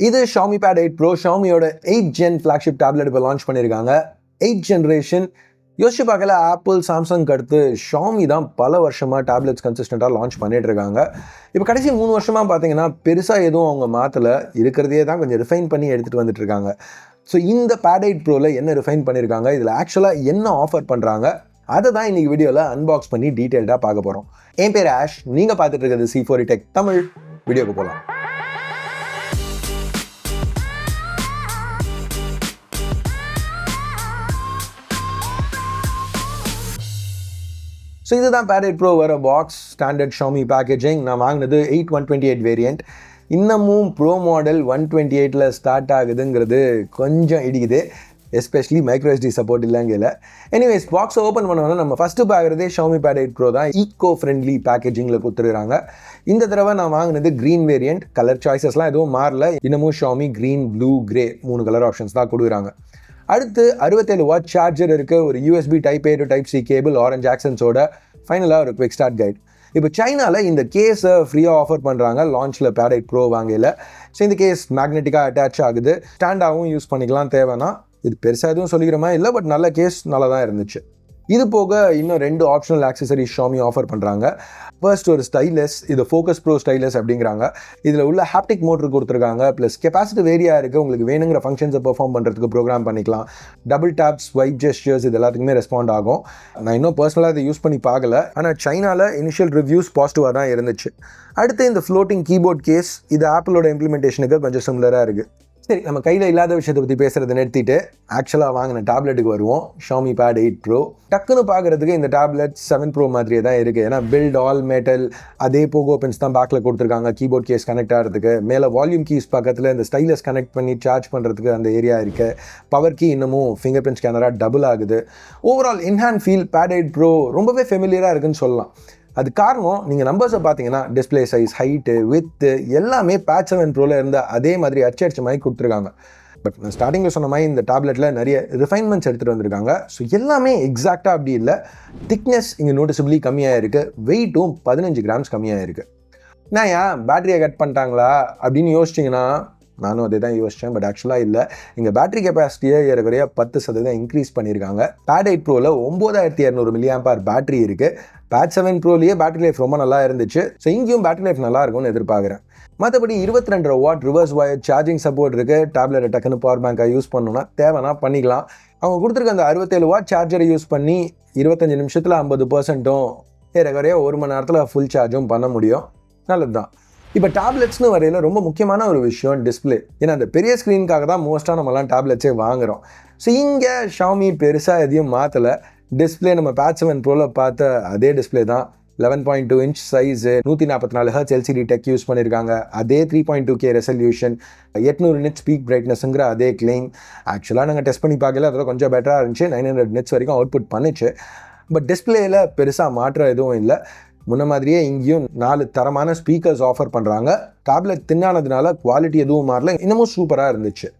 இது Xiaomi pad eight pro ஷாமியோட eight gen flagship tablet இப்போ லான்ச் பண்ணியிருக்காங்க. எயிட் ஜென்ரேஷன் யோசிச்சு பார்க்கல ஆப்பிள் சாம்சங் அடுத்து ஷாமி தான் பல வருஷமாக டேப்லெட்ஸ் கன்சிஸ்டண்ட்டாக லான்ச் பண்ணிட்டு இருக்காங்க. இப்போ கடைசி மூணு வருஷமாக பார்த்தீங்கன்னா பெருசாக எதுவும் அவங்க மாற்றலை இருக்கிறதையே தான் கொஞ்சம் ரிஃபைன் பண்ணி எடுத்துகிட்டு வந்துட்டு இருக்காங்க. ஸோ இந்த பேடைட் ப்ரோவில் என்ன ரிஃபைன் பண்ணியிருக்காங்க இதில் ஆக்சுவலாக என்ன ஆஃபர் பண்ணுறாங்க அதை தான் இன்றைக்கி வீடியோவில் அன்பாக்ஸ் பண்ணி டீட்டெயில்டாக பார்க்க போகிறோம் என் பேர் ஆஷ் நீங்கள் பார்த்துட்டு இருக்கிறது சி ஃபோர் டெக் தமிழ். வீடியோக்கு போகலாம் ஸோ இதுதான் பேரட் ப்ரோ வர பாக்ஸ் ஸ்டாண்டர்ட் ஷாமி பேக்கேஜிங் நான் வாங்கினது eight one twenty eight variant இன்னமும் ப்ரோ மாடல் ஒன் டுவெண்ட்டி எயிட்டில் ஸ்டார்ட் ஆகுதுங்கிறது கொஞ்சம் இடிக்குது. எஸ்பெஷலி மைக்ரோஎஸ்டி சப்போர்ட் இல்லைங்கல எனிவேஸ் பாக்ஸை ஓப்பன் பண்ணோன்னா நம்ம ஃபஸ்ட்டு பார்க்குறதே ஷாமி பேட் எயிட் ப்ரோ தான். ஈக்கோ ஃப்ரெண்ட்லி பேக்கேஜிங்கில் கொடுத்துருக்காங்க. இந்த தடவை நான் வாங்கினது க்ரீன் வேரியண்ட் கலர் சாய்ஸஸ்லாம் எதுவும் மாறல. இன்னமும் ஷாமி க்ரீன் ப்ளூ கிரே மூணு கலர் ஆப்ஷன்ஸ் தான் கொடுக்குறாங்க. அடுத்து அறுபத்தேழு வாட் சார்ஜர் இருக்குது ஒரு USB type A to type C cable orange ஆக்சன்ஸோட ஃபைனலாக ஒரு குவிக் ஸ்டார்ட் கைட் இப்போ சைனாவில் இந்த கேஸை ஃப்ரீயாக ஆஃபர் பண்ணுறாங்க லான்ச்சில் பேடைட் ப்ரோ வாங்கையில். ஸோ இந்த கேஸ் மேக்னெட்டிக்காக அட்டாச் ஆகுது. ஸ்டாண்டாகவும் யூஸ் பண்ணிக்கலாம். தேவைன்னா இது பெருசாக எதுவும் சொல்லிக்கிற மாதிரி இல்லை பட் நல்ல கேஸ் நல்லா தான் இருந்துச்சு. இது போக இன்னும் ரெண்டு ஆப்ஷனல் ஆக்சசரிஸ் ஷாமி ஆஃபர் பண்ணுறாங்க ஃபர்ஸ்ட் ஒரு ஸ்டைலஸ் இது ஃபோக்கஸ் ப்ரோ ஸ்டைலஸ் அப்படிங்கிறாங்க. இதில் உள்ள ஹாப்டிக் மோட்டர் கொடுத்துருக்காங்க. ப்ளஸ் கெப்பாசிட்டி வேரியாக இருக்குது உங்களுக்கு வேணுங்கிற ஃபங்க்ஷன்ஸை பெர்ஃபார்ம் பண்ணுறதுக்கு ப்ரோக்ராம் பண்ணிக்கலாம். டபுள் டேப்ஸ் ஒயிட் ஜெஸ்டர்ஸ் இது எல்லாத்துக்குமே ரெஸ்பாண்ட் ஆகும். நான் இன்னும் பர்சனலாக இதை யூஸ் பண்ணி பார்க்கல. ஆனால் சைனாவில் இனிஷியல் ரிவ்யூஸ் பாசிட்டிவாக தான் இருந்துச்சு. அடுத்து இந்த ஃப்ளோட்டிங் கீபோர்ட் கேஸ் இது ஆப்பிளோட இம்ப்ளிமெண்டேஷனுக்கு கொஞ்சம் சிமிலராக இருக்குது சரி நம்ம கையில் இல்லாத விஷயத்தை பற்றி பேசுகிறத நிறுத்திட்டு ஆக்சுவலாக வாங்கின டேப்லெட்டுக்கு வருவோம். ஷாமி பேட் எயிட் ப்ரோ டக்குன்னு பார்க்குறதுக்கு இந்த டேப்லெட் செவன் ப்ரோ மாதிரியே தான் இருக்குது ஏன்னா பில்ட் ஆல் மெட்டல் அதே போகோ பென்ஸ் தான் பேக்கில் கொடுத்துருக்காங்க. கீபோர்ட் கேஸ் கனெக்ட் ஆகிறதுக்கு. மேலே வால்யூம் கீஸ் பக்கத்தில் இந்த ஸ்டைலஸ் கனெக்ட் பண்ணி சார்ஜ் பண்ணுறதுக்கு அந்த ஏரியா இருக்குது பவர் கீ இன்னமும் ஃபிங்கர் பிரிண்ட் ஸ்கேனராக டபுள் ஆகுது. Overall in hand feel pad eight pro ரொம்பவே ஃபெமிலியராக இருக்குன்னு சொல்லலாம். அது காரணம் நீங்கள் நம்பர்ஸை பார்த்தீங்கன்னா டிஸ்பிளே சைஸ் ஹைட்டு வித்து எல்லாமே பேட்ச் செவன் ப்ரோவில் இருந்த அதே மாதிரி அச்சடிச்ச மாதிரி கொடுத்துருக்காங்க. பட் நான் ஸ்டார்டிங்கில் சொன்ன மாதிரி இந்த டேப்லெட்டில் நிறைய ரிஃபைன்மெண்ட்ஸ் எடுத்துகிட்டு வந்திருக்காங்க. ஸோ எல்லாமே எக்ஸாக்டாக அப்படி இல்லை. திக்னஸ் இங்கே நோட்டிசபிளி கம்மியாக இருக்குது வெயிட்டும் பதினஞ்சு கிராம்ஸ் கம்மியாக இருக்குது நான் ஏன் பேட்டரியை கட் பண்ணிட்டாங்களா? அப்படின்னு யோசிச்சிங்கன்னா நானும் அதே தான் யோசித்தேன் பட் ஆக்சுவலாக இல்லை. இங்கே பேட்டரி கெப்பாசிட்டியை ஏறக்குறைய பத்து சதவீதம் இன்க்ரீஸ் பண்ணியிருக்காங்க பேட் எயிட் ப்ரோவில் ஒம்பதாயிரத்தி இரநூறு மில்லியாம்பார் பேட்டரி இருக்குது பேட் செவன் ப்ரோலேயே பேட்டரி லைஃப் ரொம்ப நல்லா இருந்துச்சு. ஸோ இங்கேயும் பேட்டரி லைஃப் நல்லா இருக்கும்னு எதிர்பார்க்குறேன். மற்றபடி இருபத்தி ரெண்டரை watt reverse wire charging support இருக்குது டேப்லெட்டை டக்குன்னு பவர் பேங்க்காக யூஸ் பண்ணணும்னா தேவைன்னா பண்ணிக்கலாம். அவங்க கொடுத்துருக்க அந்த அறுபத்தேழு வாட் சார்ஜரை யூஸ் பண்ணி இருபத்தஞ்சு நிமிஷத்தில் ஐம்பது பர்சன்ட்டும் ஏறக்குறைய ஒரு மணி நேரத்தில் ஃபுல் சார்ஜும் பண்ண முடியும். நல்லது தான் இப்போ டேப்லெட்ஸ்னு வரையில் ரொம்ப முக்கியமான ஒரு விஷயம் டிஸ்பிளே ஏன்னா அந்த பெரிய ஸ்க்ரீனுக்காக தான் மோஸ்ட்டாக நம்மலாம் டேப்லெட்ஸே வாங்குகிறோம் ஸோ இங்கே ஷாமி பெருசாக எதையும் மாற்றலை டிஸ்பிளே நம்ம பேட்ச் செவன் ப்ரோவில் பார்த்த அதே டிஸ்பிளே தான். Eleven point two inch size நூற்றி நாற்பத்தி நாலு ஹர்ச் எல்சிடி டெக் யூஸ் பண்ணியிருக்காங்க அதே three point two K resolution எட்நூறு நிட்ஸ் ஸ்பீக் பிரைட்னஸ்ங்கிற அதே கிளைம் ஆக்சுவலாக நாங்கள் டெஸ்ட் பண்ணி பார்க்கல. அதில் கொஞ்சம் பெட்டராக இருந்துச்சு. நைன் ஹண்ட்ரட் நிட்ஸ் வரைக்கும் அவுட்புட் பண்ணிச்சு. பட் டிஸ்பிளேயில் பெருசாக மாற்றம் எதுவும் இல்லை. முன்ன மாதிரியே இங்கேயும் நாலு தரமான ஸ்பீக்கர்ஸ் ஆஃபர் பண்ணுறாங்க டேப்லெட் தின்னானதுனால குவாலிட்டி எதுவும் மாறல இன்னமும் சூப்பராக இருந்துச்சு.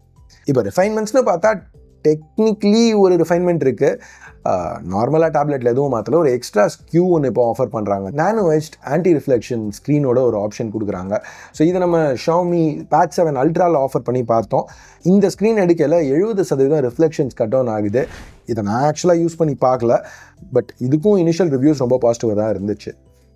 இப்போ ரிஃபைன்மெண்ட்ஸ்னு பார்த்தா டெக்னிக்கலி ஒரு ரிஃபைன்மெண்ட் இருக்குது நார்மலாக டேப்லெட்டில் எதுவும் மாற்றல ஒரு எக்ஸ்ட்ரா ஸ்க்யூ ஒன்று இப்போ ஆஃபர் பண்ணுறாங்க நானோ வெஸ்ட் ஆன்டி ரிஃப்ளெக்ஷன் ஸ்க்ரீனோட ஒரு ஆப்ஷன் கொடுக்குறாங்க. ஸோ இதை நம்ம ஷாமி பேட் செவன் அல்ட்ராவில் ஆஃபர் பண்ணி பார்த்தோம். இந்த ஸ்க்ரீன் எடுக்கல எழுபது சதவீதம் ரிஃப்ளெக்ஷன்ஸ் கட் டவுன் ஆகுது. இதை நான் ஆக்சுவலாக யூஸ் பண்ணி பார்க்கல. பட் இதுக்கும் இனிஷியல் ரிவ்யூஸ் ரொம்ப பாசிட்டிவாக தான் இருந்துச்சு.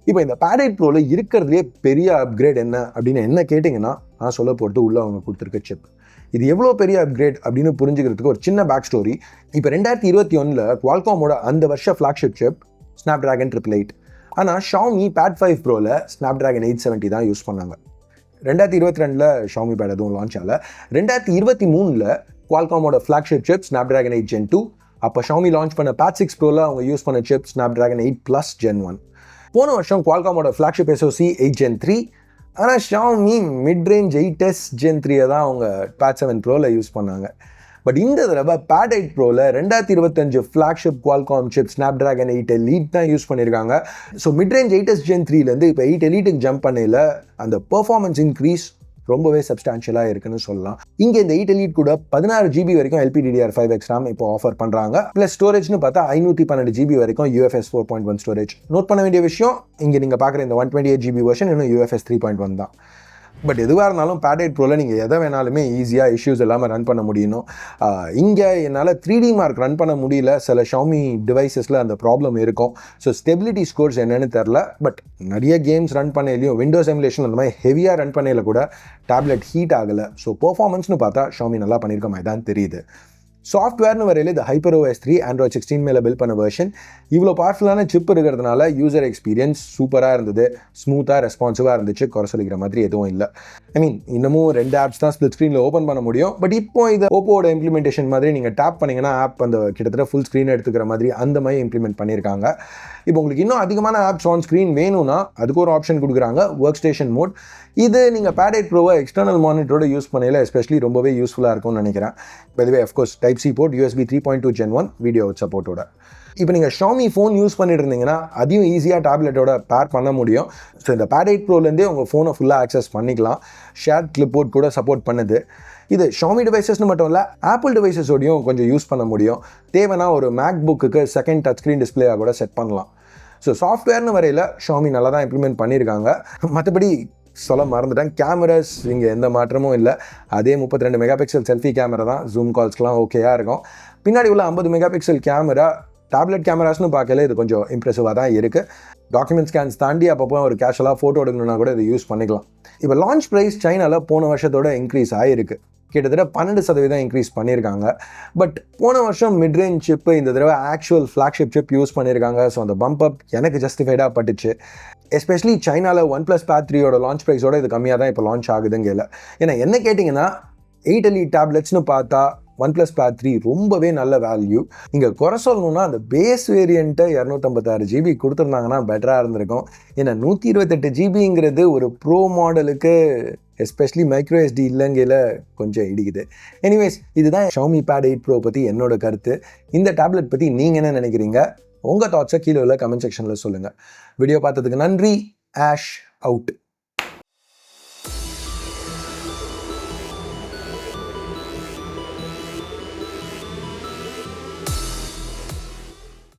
இப்போ இந்த பேடைட் ப்ரோவில் இருக்கிறதுலே பெரிய அப்கிரேட் என்ன அப்படின்னு என்ன கேட்டிங்கன்னா நான் சொல்ல போட்டு உள்ளே அவங்க கொடுத்துருக்க சிப் இது எவ்வளோ பெரிய அப்கிரேட் அப்படின்னு புரிஞ்சுக்கிறதுக்கு ஒரு சின்ன பேக் ஸ்டோரி இப்போ ரெண்டாயிரத்தி இருபத்தி ஒன்றில் குவால்காமோட அந்த வருஷ flagship chip Snapdragon triple eight ஆனால் ஷாமி பேட் ஃபைவ் ப்ரோவில் ஸ்னாப் ட்ராகன் எயிட் செவன்ட்டி தான் யூஸ் பண்ணாங்க. ரெண்டாயிரத்தி இருபத்தி ரெண்டில் ஷாமி பேட் எதுவும் லான்ச் ஆகல. ரெண்டாயிரத்தி இருபத்தி மூணில் குவால்காமோட flagship chip Snapdragon eight gen two அப்போ ஷாமி லான்ச் பண்ண பேட் சிக்ஸ் ப்ரோவில் அவங்க யூஸ் பண்ண chip Snapdragon eight plus gen one போன வருஷம் குவால்காமோட flagship SoC eight gen three ஆனால் Xiaomi mid range eight S gen த்ரீயை தான் அவங்க பேட் செவன் ப்ரோவில் யூஸ் பண்ணாங்க. பட் இந்த தடவை பேட் எயிட் ப்ரோவில் ரெண்டாயிரத்தி இருபத்தஞ்சு flagship Qualcomm chip Snapdragon eight elite தான் யூஸ் பண்ணியிருக்காங்க so mid range eight S gen த்ரீலேருந்து இப்போ எயிட் எலீட்டுக்கு ஜம்ப் பண்ணையில் அந்த பெர்ஃபார்மன்ஸ் இன்க்ரீஸ் ரொம்பவே சப்ஸ்டான்ஷியலாக இருக்குன்னு சொல்லலாம். இங்கே இந்த எயிட் எலிட் கூட பதினாறு ஜிபி வரைக்கும் எல்பிடிஆர் ஃபைவ் எக்ஸ் RAM இப்போ ஆஃபர் பண்ணுறாங்க ப்ளஸ் ஸ்டோரேஜ்னு பார்த்தா ஐநூற்றி பன்னெண்டு ஜிபி வரைக்கும் UFS four point one storage note பண்ண வேண்டிய விஷயம் இங்கே நீங்கள் பார்க்குற இந்த one twenty eight GB version இன்னும் யூஎஃப்எஸ் த்ரீ பாயிண்ட் ஒன் தான். பட் எதுவாக இருந்தாலும் பேட் ப்ரோவில் நீங்கள் எதை வேணாலுமே ஈஸியாக இஷ்யூஸ் இல்லாமல் ரன் பண்ண முடியணும். இங்கே என்னால் த்ரீ டி மார்க் ரன் பண்ண முடியல. சில ஷாமி டிவைசஸில் அந்த ப்ராப்ளம் இருக்கும். ஸோ ஸ்டெபிலிட்டி ஸ்கோர்ஸ் என்னென்னு தெரில பட் நிறைய கேம்ஸ் ரன் பண்ணையிலையும் விண்டோஸ் எமுலேஷன் அந்த மாதிரி ஹெவியாக ரன் பண்ணையில் கூட டேப்லெட் ஹீட் ஆகலை. ஸோ பர்ஃபார்மன்ஸ்னு பார்த்தா ஷாமி நல்லா பண்ணியிருக்க மாதிரி தான் தெரியுது. சாஃப்ட்வேர்னு வரையில் இது hyper OS three Android sixteen மேலே பில் பண்ண வெர்ஷன் இவ்வளோ பவர்ஃபுல்லான சிப் இருக்கிறதுனால யூசர் எக்ஸ்பீரியன்ஸ் சூப்பராக இருந்தது. ஸ்மூத்தாக ரெஸ்பான்சிவாக இருந்துச்சு. குறை சொல்லிக்கிற மாதிரி எதுவும் இல்லை. ஐ மீன் இன்னமும் ரெண்டு ஆப்ஸ் தான் ஸ்பிளிட் ஸ்க்ரீனில் ஓப்பன் பண்ண முடியும். பட் இப்போ இது ஓப்போட இம்ப்ளிமெண்டேஷன் மாதிரி நீங்கள் டேப் பண்ணிங்கன்னா ஆப் அந்த கிட்டத்தட்ட ஃபுல் ஸ்க்ரீன் எடுத்துக்கிற மாதிரி அந்த மாதிரி இம்ப்ளிமெண்ட் பண்ணியிருக்காங்க. இப்போ உங்களுக்கு இன்னும் அதிகமான ஆப்ஸ் ஆன் ஸ்க்ரீன் வேணும்னா அதுக்கு ஒரு ஆப்ஷன் கொடுக்குறாங்க. ஒர்க் ஸ்டேஷன் மோட் இது நீங்கள் பேடேட் ப்ரோவை எக்ஸ்டர்னல் மானிட்டரோட யூஸ் பண்ணையில் எஸ்பெஷலி ரொம்பவே யூஸ்ஃபுல்லாக இருக்கும்னு நினைக்கிறேன். பதுவே of course type C port USB three point two gen one video சப்போர்ட்டோட இப்போ நீங்கள் ஷாமி ஃபோன் யூஸ் பண்ணிட்டு இருந்தீங்கன்னா அதையும் ஈஸியாக டேப்லெட்டோட பேர் பண்ண முடியும். ஸோ இந்த பேடேட் ப்ரோலேருந்தே உங்கள் ஃபோனை ஃபுல்லாக ஆக்சஸ் பண்ணிக்கலாம். ஷேர் கிளிப்போர்ட் கூட சப்போர்ட் பண்ணுது. இது ஷாமி டிவைசஸ்னு மட்டும் இல்லை ஆப்பிள் டிவைசஸோடையும் கொஞ்சம் யூஸ் பண்ண முடியும். தேவைன்னா ஒரு மேக் புக்குக்கு செகண்ட் டச் ஸ்க்ரீன் டிஸ்பிளேயாக கூட செட் பண்ணலாம். ஸோ சாஃப்ட்வேர்னு வரையில் ஷாமி நல்லா தான் இம்ப்ளிமெண்ட் பண்ணியிருக்காங்க மற்றபடி சொல்ல மறந்துட்டேன். கேமராஸ் இங்கே எந்த மாற்றமும் இல்லை. அதே முப்பத்தி ரெண்டு மெகா பிக்சல் செல்ஃபி கேமரா தான் ஜூம் கால்ஸ்க்கெலாம் ஓகேயாக இருக்கும். பின்னாடி உள்ள ஐம்பது மெகா பிக்சல் கேமரா டேப்லெட் கேமராஸ்னு பார்க்கல இது கொஞ்சம் இம்ப்ரெசிவாக தான் இருக்குது டாக்குமெண்ட் ஸ்கேன்ஸ் தாண்டி அப்பப்போ ஒரு கேஷுவலாக ஃபோட்டோ எடுக்கணும்னா கூட இதை யூஸ் பண்ணிக்கலாம். இப்போ லான்ச் ப்ரைஸ் சைனாவில் போன வருஷத்தோட இன்க்ரீஸ் ஆகிருக்கு கிட்டத்தட்ட பன்னெண்டு சதவீதம் இன்க்ரீஸ் பண்ணியிருக்காங்க. பட் போன வருஷம் மிட்ரேஞ்ச் சிப்பு இந்த தடவை ஆக்சுவல் ஃப்ளாக்ஷிப் சிப் யூஸ் பண்ணியிருக்காங்க. ஸோ அந்த பம்ப் அப் எனக்கு ஜஸ்டிஃபைடாக பட்டுச்சு. எஸ்பெஷலி சைனாவில் ஒன் ப்ளஸ் பேட் த்ரீயோட லான்ச் ப்ரைஸோட இது கம்மியாக தான் இப்போ லான்ச் ஆகுதுங்கல ஏன்னா என்ன கேட்டிங்கன்னா எயிட் எல்இ டேப்லெட்ஸ்னு பார்த்தா ஒன் ப்ளஸ் பேட் த்ரீ ரொம்பவே நல்ல வேல்யூ இங்கே குறை சொல்லணும்னா அந்த பேஸ் வேரியண்ட்டை இரநூத்தம்பத்தாறு ஜிபி கொடுத்துருந்தாங்கன்னா பெட்டராக இருந்திருக்கும். ஏன்னா நூற்றி இருபத்தெட்டு ஜிபிங்கிறது ஒரு ப்ரோ மாடலுக்கு எஸ்பெஷலி மைக்ரோ எஸ்டி இல்லைங்கையில் கொஞ்சம் இடிக்குது. எனிவேஸ் இதுதான் ஷவுமி பேட் எயிட் ப்ரோ பற்றி என்னோட கருத்து. இந்த டேப்லெட் பற்றி நீங்கள் என்ன நினைக்கிறீங்க? உங்கள் தாட்ஸை கீழே உள்ள கமெண்ட் செக்ஷனில் சொல்லுங்கள் வீடியோ பார்த்ததுக்கு நன்றி. Ash out